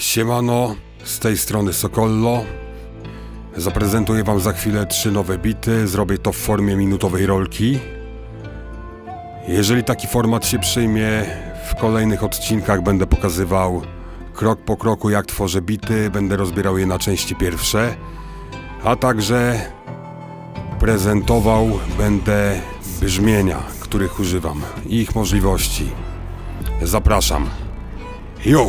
Siemano, z tej strony Sokollo. Zaprezentuję wam za chwilę trzy nowe bity. Zrobię to w formie minutowej rolki. Jeżeli taki format się przyjmie, w kolejnych odcinkach będę pokazywał krok po kroku jak tworzę bity, będę rozbierał je na części pierwsze, a także prezentował będę brzmienia, których używam i ich możliwości. Zapraszam. Yo!